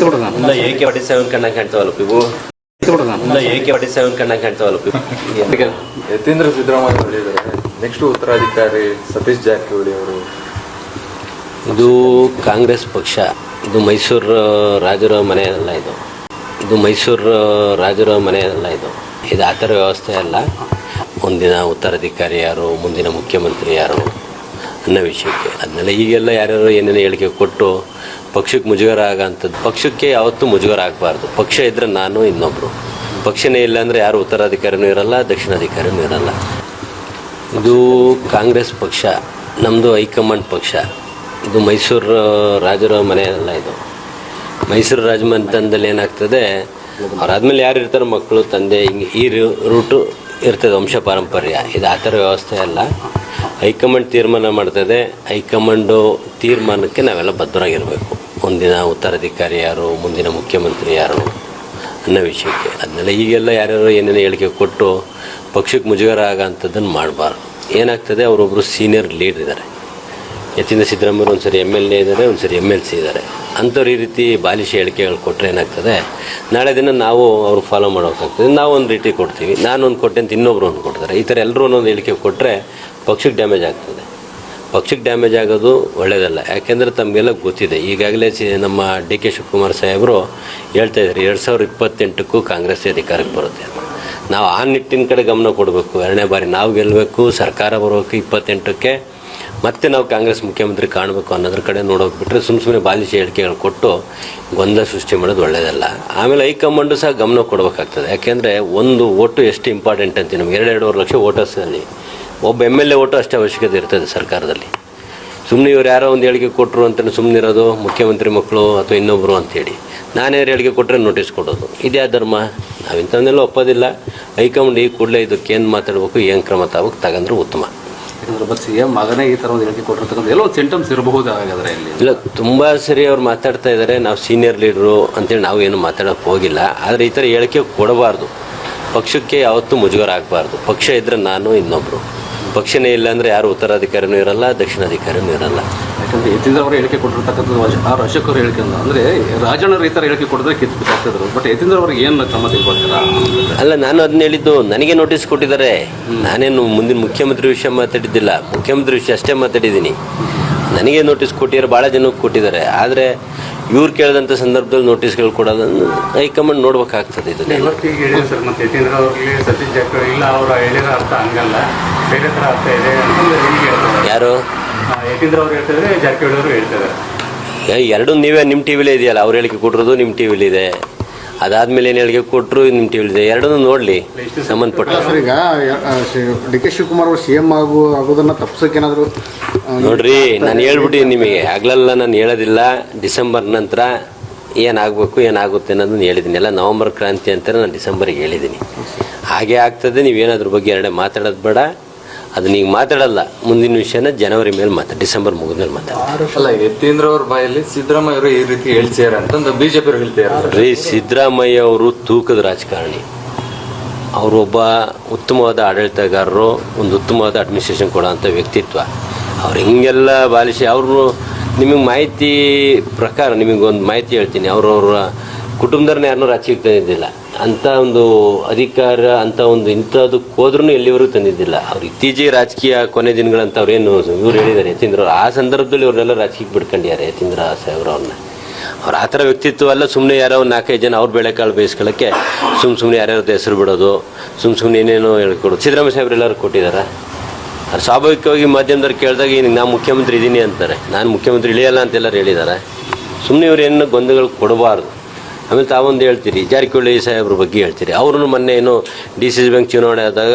ಇಲ್ಲ A K forty seven ಕಣ್ಣಾಗ ಕಾಣ್ತಾವಲ್ಲ ಇವು ಇಲ್ಲ ಎ ಕೆ ಫಾರ್ಟಿ ಸೆವೆನ್ ಕಣ್ಣಾಗ ಕಾಣ್ತಾವಲ್ಲ ಇವು ಯತೀಂದ್ರ ಸಿದ್ದರಾಮಯ್ಯ ಹೇಳಿದ್ದಾರೆ. ನೆಕ್ಸ್ಟ್ ಉತ್ತರಾಧಿಕಾರಿ ಸತೀಶ್ ಜಾರಕಿಹೊಳಿ ಅವರು. ಇದು ಕಾಂಗ್ರೆಸ್ ಪಕ್ಷ. ಇದು ಮೈಸೂರು ರಾಜರ ಮನೆ ಅಲ್ಲ ಇದು. ಇದು ಮೈಸೂರು ರಾಜರ ಮನೆ ಅಲ್ಲ ಇದು. ಇದು ಆ ಥರ ವ್ಯವಸ್ಥೆ ಅಲ್ಲ. ಮುಂದಿನ ಉತ್ತರಾಧಿಕಾರಿ ಯಾರು ಮುಂದಿನ ಮುಖ್ಯಮಂತ್ರಿ ಯಾರು? ಅನ್ನೋ ವಿಷಯಕ್ಕೆ. ಅದನ್ನೆಲ್ಲ ಈಗೆಲ್ಲ ಯಾರ್ಯಾರು ಏನೇನು ಹೇಳಿಕೆ ಕೊಟ್ಟು ಪಕ್ಷಕ್ಕೆ ಮುಜುಗರ ಆಗೋಂಥದ್ದು ಪಕ್ಷಕ್ಕೆ ಯಾವತ್ತೂ ಮುಜುಗರ ಆಗಬಾರ್ದು ಪಕ್ಷ ಇದ್ದರೆ ನಾನು ಇನ್ನೊಬ್ಬರು ಪಕ್ಷನೇ ಇಲ್ಲ ಅಂದರೆ ಯಾರು ಉತ್ತರಾಧಿಕಾರಿನೂ ಇರಲ್ಲ, ದಕ್ಷಿಣಾಧಿಕಾರಿನೂ ಇರಲ್ಲ. ಇದು ಕಾಂಗ್ರೆಸ್ ಪಕ್ಷ ನಮ್ಮದು ಹೈಕಮಾಂಡ್ ಪಕ್ಷ. ಇದು ಮೈಸೂರು ರಾಜರ ಮನೆ ಅಲ್ಲ ಇದು. ಮೈಸೂರು ರಾಜಮನೆತನದಲ್ಲಿ ಏನಾಗ್ತದೆ, ಅವ್ರಾದ್ಮೇಲೆ ಯಾರು ಇರ್ತಾರೆ ಮಕ್ಕಳು, ತಂದೆ, ಹಿಂಗೆ ಈ ರೂಟು ಇರ್ತದೆ ವಂಶ ಪಾರಂಪರ್ಯ. ಇದು ಆ ಥರ ವ್ಯವಸ್ಥೆ ಅಲ್ಲ. ಹೈಕಮಾಂಡ್ ತೀರ್ಮಾನ ಮಾಡ್ತದೆ. ಹೈಕಮಾಂಡು ತೀರ್ಮಾನಕ್ಕೆ ನಾವೆಲ್ಲ ಬದ್ಧರಾಗಿರಬೇಕು. ಮುಂದಿನ ಉತ್ತರಾಧಿಕಾರಿ ಯಾರು, ಮುಂದಿನ ಮುಖ್ಯಮಂತ್ರಿ ಯಾರು ಅನ್ನೋ ವಿಷಯಕ್ಕೆ. ಅದನ್ನೆಲ್ಲ ಈಗೆಲ್ಲ ಯಾರ್ಯಾರು ಏನೇನು ಹೇಳಿಕೆ ಕೊಟ್ಟು ಪಕ್ಷಕ್ಕೆ ಮುಜುಗರ ಆಗೋಂಥದ್ದನ್ನು ಮಾಡಬಾರ್ದು. ಏನಾಗ್ತದೆ ಅವರೊಬ್ಬರು ಸೀನಿಯರ್ ಲೀಡರ್ ಇದ್ದಾರೆ ಯತೀಂದ್ರ ಸಿದ್ದರಾಮಯ್ಯ ಒಂದು ಸರಿ ಎಂ ಎಲ್ ಎ ಇದ್ದಾರೆ ಒಂದು ಸರಿ ಎಂ ಎಲ್ ಸಿ ಇದ್ದಾರೆ ಅಂಥವ್ರು ಈ ರೀತಿ ಬಾಲಿಶ ಹೇಳಿಕೆಗಳು ಕೊಟ್ಟರೆ ಏನಾಗ್ತದೆ, ನಾಳೆ ದಿನ ನಾವು ಅವ್ರು ಫಾಲೋ ಮಾಡೋಕ್ಕಾಗ್ತದೆ. ನಾವು ಒಂದು ರೀತಿ ಕೊಡ್ತೀವಿ. ನಾನು ಒಂದು ಕೊಟ್ಟೆ ಅಂತ ಇನ್ನೊಬ್ರು ಒಂದು ಕೊಡ್ತಾರೆ. ಈ ಥರ ಎಲ್ಲರೂ ಒಂದೊಂದು ಹೇಳಿಕೆ ಕೊಟ್ಟರೆ ಪಕ್ಷಕ್ಕೆ ಡ್ಯಾಮೇಜ್ ಆಗ್ತದೆ. ಪಕ್ಷಕ್ಕೆ ಡ್ಯಾಮೇಜ್ ಆಗೋದು ಒಳ್ಳೆಯದಲ್ಲ ಯಾಕೆಂದರೆ ತಮಗೆಲ್ಲ ಗೊತ್ತಿದೆ. ಈಗಾಗಲೇ ಸಿ, ನಮ್ಮ ಡಿ ಕೆ ಶಿವಕುಮಾರ್ ಸಾಹೇಬರು ಹೇಳ್ತಾ ಇದ್ದಾರೆ, ಎರಡು ಸಾವಿರದ ಇಪ್ಪತ್ತೆಂಟಕ್ಕೂ ಕಾಂಗ್ರೆಸ್ ಅಧಿಕಾರಕ್ಕೆ ಬರುತ್ತೆ. ನಾವು ಆ ನಿಟ್ಟಿನ ಕಡೆ ಗಮನ ಕೊಡಬೇಕು. ಎರಡನೇ ಬಾರಿ ನಾವು ಗೆಲ್ಲಬೇಕು ಸರ್ಕಾರ ಬರಬೇಕು ಇಪ್ಪತ್ತೆಂಟಕ್ಕೆ ಮತ್ತೆ ನಾವು ಕಾಂಗ್ರೆಸ್ ಮುಖ್ಯಮಂತ್ರಿ ಕಾಣಬೇಕು ಅನ್ನೋದ್ರ ಕಡೆ ನೋಡೋಕೆ ಬಿಟ್ಟರೆ ಸುಮ್ಮ ಸುಮ್ಮನೆ ಬಾಲಿಶ ಹೇಳಿಕೆಗಳು ಕೊಟ್ಟು ಗೊಂದಲ ಸೃಷ್ಟಿ ಮಾಡೋದು ಒಳ್ಳೆಯದಲ್ಲ ಆಮೇಲೆ ಹೈಕಮಾಂಡು ಸಹ ಗಮನ ಕೊಡಬೇಕಾಗ್ತದೆ. ಯಾಕೆಂದರೆ ಒಂದು ಓಟು ಎಷ್ಟು ಇಂಪಾರ್ಟೆಂಟ್ ಅಂತ ನಮ್ಗೆ ಎರಡು ಎರಡೂವರೆ ಲಕ್ಷ ವೋಟರ್ಸಲ್ಲಿ ಒಬ್ಬ ಎಂ ಎಲ್ ಎ ಓಟು ಅಷ್ಟೇ ಅವಶ್ಯಕತೆ ಇರ್ತದೆ ಸರ್ಕಾರದಲ್ಲಿ. ಸುಮ್ಮನೆ ಇವ್ರು ಯಾರೋ ಒಂದು ಹೇಳಿಕೆ ಕೊಟ್ಟರು ಅಂತ ಸುಮ್ಮನೆ ಇರೋದು ಮುಖ್ಯಮಂತ್ರಿ ಮಕ್ಕಳು ಅಥವಾ ಇನ್ನೊಬ್ಬರು ಅಂತೇಳಿ. ನಾನೇ ಹೇಳಿಕೆ ಕೊಟ್ಟರೆ ನೋಟಿಸ್ ಕೊಡೋದು. ಇದೇ ಧರ್ಮ? ನಾವು ಇಂಥವನ್ನೆಲ್ಲ ಒಪ್ಪೋದಿಲ್ಲ. ಹೈಕಮಾಂಡ್ ಈ ಕೂಡಲೇ ಇದಕ್ಕೆ ಏನು ಮಾತಾಡಬೇಕು ಏನು ಕ್ರಮ ತಾವಕ್ಕೆ ತಗಂದ್ರೆ ಉತ್ತಮ. ಮಗನೇ ಈ ಥರ ಒಂದು ಹೇಳಿಕೆ ಕೊಟ್ಟಿರ್ತಕ್ಕಂಥ ಎಲ್ಲೋ ಸಿಂಟಮ್ಸ್ ಇರಬಹುದು ಹಾಗಾದ್ರೆ ಇಲ್ಲಿ. ಇಲ್ಲ ತುಂಬ ಸರಿ ಅವ್ರು ಮಾತಾಡ್ತಾ ಇದ್ದಾರೆ ನಾವು ಸೀನಿಯರ್ ಲೀಡ್ರು ಅಂತೇಳಿ ನಾವು ಏನು ಮಾತಾಡೋಕೆ ಹೋಗಿಲ್ಲ. ಆದರೆ ಈ ಥರ ಹೇಳಿಕೆ ಕೊಡಬಾರ್ದು. ಪಕ್ಷಕ್ಕೆ ಯಾವತ್ತೂ ಮುಜುಗರ ಆಗಬಾರ್ದು. ಪಕ್ಷ ಇದ್ದರೆ ನಾನು ಇನ್ನೊಬ್ಬರು ಪಕ್ಷನೇ ಇಲ್ಲ ಅಂದರೆ ಯಾರು ಉತ್ತರಾಧಿಕಾರಿನೂ ಇರಲ್ಲ ದಕ್ಷಿಣಾಧಿಕಾರಿನೂ ಇರಲ್ಲ. ಯಾಕಂದ್ರೆ ಯತೀಂದ್ರ ಅವರು ಹೇಳಿಕೆ ಕೊಟ್ಟಿರ್ತಕ್ಕಂಥದ್ದು ಆರು ಅಶೋಕರು ಅಶೋಕ್ ಅವರು ಹೇಳಿಕೆ ಅಂದ್ರೆ ರಾಜಣ್ಣ ರಾಜಣ್ಣರು ಈ ಥರ ಹೇಳಿಕೆ ಕೊಟ್ಟಿದ್ರೆ ಕಿತ್ತು ಬಿಟ್ಟಾಗ್ತಿದ್ರು ಬಟ್ ಯತೀಂದ್ರ ಅವ್ರಿಗೆ ಏನು ಕ್ರಮ ತೆಗೆದುಕೊಳ್ತೀರಾ ಅಲ್ಲ ನಾನು ಅದನ್ನ ಹೇಳಿದ್ದು ನನಗೆ ನೋಟಿಸ್ ಕೊಟ್ಟಿದ್ದಾರೆ. ನಾನೇನು ಮುಂದಿನ ಮುಖ್ಯಮಂತ್ರಿ ವಿಷಯ ಮಾತಾಡಿದ್ದಿಲ್ಲ. ಮುಖ್ಯಮಂತ್ರಿ ವಿಷಯ ಅಷ್ಟೇ ಮಾತಾಡಿದ್ದೀನಿ. ನನಗೆ ನೋಟಿಸ್ ಕೊಟ್ಟಿದ್ದಾರೆ ಭಾಳ ಜನಕ್ಕೆ ಕೊಟ್ಟಿದ್ದಾರೆ. ಆದರೆ ಇವ್ರು ಕೇಳಿದಂಥ ಸಂದರ್ಭದಲ್ಲಿ ನೋಟಿಸ್ಗಳು ಕೊಡೋದನ್ನು ಹೈಕಮಾಂಡ್ ನೋಡ್ಬೇಕಾಗ್ತದೆ ಇದನ್ನ. ಬೇರೆ ಥರ ಆಗ್ತಾ ಇದೆ ಯಾರು? ಆ, ಯತೀಂದ್ರ ಅವ್ರು ಹೇಳ್ತಿದ್ರೆ ಜಾರಕಿಹೊಳಿ ಅವರು ಹೇಳ್ತಿದ್ದಾರೆ ಎರಡು ನೀವೇ ನಿಮ್ಮ ಟಿ ವಿಲೇ ಇದೆಯಲ್ಲ ಅವ್ರು ಹೇಳಿಕೆ ಕೊಟ್ಟಿರೋದು ನಿಮ್ಮ ಟಿ ವಿಲಿ ಇದೆ. ಅದಾದ್ಮೇಲೆ ಏನು ಹೇಳಿಕೆ ಕೊಟ್ಟರು ನಿಮ್ಮ ಟಿ ವಿಲಿ ಇದೆ. ಎರಡನ್ನು ನೋಡಲಿ ಸಂಬಂಧಪಟ್ಟ. ಸರ್ ಈಗ ಡಿ ಕೆ ಶಿವಕುಮಾರ್ ಅವರು ಸಿ ಎಂ ಆಗು ಆಗೋದನ್ನ ತಪ್ಸಕ್ಕೆ ಏನಾದ್ರು ನೋಡ್ರಿ ನಾನು ಹೇಳ್ಬಿಟ್ಟಿದ್ದೀನಿ ನಿಮಗೆ. ಆಗ್ಲೆಲ್ಲ ನಾನು ಹೇಳೋದಿಲ್ಲ. ಡಿಸೆಂಬರ್ ನಂತರ ಏನಾಗಬೇಕು ಏನಾಗುತ್ತೆ ಅನ್ನೋದು ಹೇಳಿದ್ದೀನಿ ಎಲ್ಲ ನವಂಬರ್ ಕ್ರಾಂತಿ ಅಂತ ನಾನು ಡಿಸೆಂಬರಿಗೆ ಹೇಳಿದ್ದೀನಿ ಹಾಗೆ ಆಗ್ತದೆ ನೀವೇನಾದ್ರ ಬಗ್ಗೆ ಎರಡೇ ಮಾತಾಡೋದು ಬೇಡ. ಅದನ್ನ ಈಗ ಮಾತಾಡಲ್ಲ. ಮುಂದಿನ ವಿಷಯನ ಜನವರಿ ಮೇಲೆ ಮಾತಾಡ ಡಿಸೆಂಬರ್ ಮುಗಿದ್ಮೇಲೆ ಮೇಲೆ ಅಲ್ಲ ಯತೀಂದ್ರ ಅವ್ರ ಬಾಯಲ್ಲಿ ಸಿದ್ದರಾಮಯ್ಯ ಅವರು ಈ ರೀತಿ ಹೇಳ್ತಿದ್ದಾರೆ ಅಂತಂದು ಬಿಜೆಪಿ ಅವರು ಹೇಳ್ತಿದ್ದಾರೆ. ರೀ ಸಿದ್ದರಾಮಯ್ಯ ಅವರು ತೂಕದ ರಾಜಕಾರಣಿ. ಅವರು ಒಬ್ಬ ಉತ್ತಮವಾದ ಆಡಳಿತಗಾರರು ಒಂದು ಉತ್ತಮವಾದ ಅಡ್ಮಿನಿಸ್ಟ್ರೇಷನ್ ಕೊಡೋಂಥ ವ್ಯಕ್ತಿತ್ವ. ಅವ್ರು ಹಿಂಗೆಲ್ಲ ಬಾಲಿಸಿ ಅವರು ನಿಮಗೆ ಮಾಹಿತಿ ಪ್ರಕಾರ ನಿಮಗೊಂದು ಮಾಹಿತಿ ಹೇಳ್ತೀನಿ. ಅವ್ರವ್ರ ಕುಟುಂಬದವ್ರನ್ನ ಯಾರನ್ನೂ ರಾಜಕೀಯಕ್ಕೆ ತಂದಿದ್ದಿಲ್ಲ ಅಂಥ ಒಂದು ಅಧಿಕಾರ ಅಂತ ಒಂದು ಇಂಥದಕ್ಕೆ ಹೋದ್ರೂ ಎಲ್ಲಿವರೆಗೂ ತಂದಿದ್ದಿಲ್ಲ. ಅವ್ರು ಇತ್ತೀಚೆಗೆ ರಾಜಕೀಯ ಕೊನೆ ದಿನಗಳಂತ ಅವ್ರೇನು ಇವ್ರು ಹೇಳಿದ್ದಾರೆ, ಯತೀಂದ್ರ ಆ ಸಂದರ್ಭದಲ್ಲಿ ಅವ್ರನ್ನೆಲ್ಲ ರಾಜಕೀಯಕ್ಕೆ ಬಿಡ್ಕೊಂಡಿದ್ದಾರೆ ಯತೀಂದ್ರ ಸಾಹೇಬ್ರವ್ರನ್ನ ಅವ್ರು ಆ ಥರ ವ್ಯಕ್ತಿತ್ವ ಅಲ್ಲ ಸುಮ್ಮನೆ ಯಾರೋ ಒಂದು ನಾಲ್ಕೈದು ಜನ ಅವ್ರ ಬೇಳೆಕಾಳು ಬೇಯಿಸ್ಕೊಳ್ಳೋಕ್ಕೆ ಸುಮ್ಮ ಸುಮ್ಮನೆ ಯಾರ್ಯಾರ್ದು ಹೆಸರು ಬಿಡೋದು ಸುಮ್ಮ ಸುಮ್ಮನೆ ಏನೇನೋ ಹೇಳ್ಕೊಡು ಸಿದ್ದರಾಮಯ್ಯ ಸಾಹೇಬ್ರು ಎಲ್ಲರೂ ಕೊಟ್ಟಿದ್ದಾರೆ? ಅದು ಸ್ವಾಭಾವಿಕವಾಗಿ ಮಾಧ್ಯಮದವ್ರು ಕೇಳಿದಾಗ, ಈಗ ನಾನು ಮುಖ್ಯಮಂತ್ರಿ ಇದ್ದೀನಿ ಅಂತಾರೆ. ನಾನು ಮುಖ್ಯಮಂತ್ರಿ ಇಳಿಯಲ್ಲ ಅಂತೆಲ್ಲರೂ ಹೇಳಿದ್ದಾರೆ ಸುಮ್ಮನೆ ಇವ್ರು ಏನು ಗೊಂದಲಗಳು ಕೊಡಬಾರ್ದು. ಆಮೇಲೆ ತಾವೊಂದು ಹೇಳ್ತೀರಿ, ಜಾರಕಿಹೊಳಿ ಸಾಹೇಬ್ರ ಬಗ್ಗೆ ಹೇಳ್ತೀರಿ. ಅವರು ಮೊನ್ನೆ ಏನು ಡಿ ಸಿ ಸಿ ಬ್ಯಾಂಕ್ ಚುನಾವಣೆ ಆದಾಗ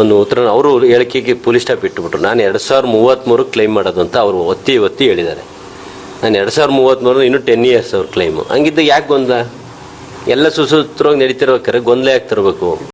ಒಂದು ಉತ್ತರ, ಅವರು ಹೇಳಿಕೆಗೆ ಪೊಲೀಸ್ ಸ್ಟಾಪ್ ಇಟ್ಟುಬಿಟ್ರು ನಾನು ಎರಡು ಸಾವಿರದ ಮೂವತ್ತ್ಮೂರು ಕ್ಲೈಮ್ ಮಾಡೋದು ಅಂತ ಅವರು ಒತ್ತಿ ಒತ್ತಿ ಹೇಳಿದ್ದಾರೆ. ನಾನು ಎರಡು ಸಾವಿರದ ಮೂವತ್ತ್ಮೂರು ಇನ್ನೂ ಟೆನ್ ಇಯರ್ಸ್ ಅವ್ರ ಕ್ಲೈಮು ಹಂಗಿದ್ದಾಗ ಯಾಕೆ ಗೊಂದಲ? ಎಲ್ಲ ಸುಸೂತ್ರವಾಗಿ ನಡೀತಿರ್ಬೇಕಾರೆ ಗೊಂದಲ ಯಾಕೆ ತರಬೇಕು?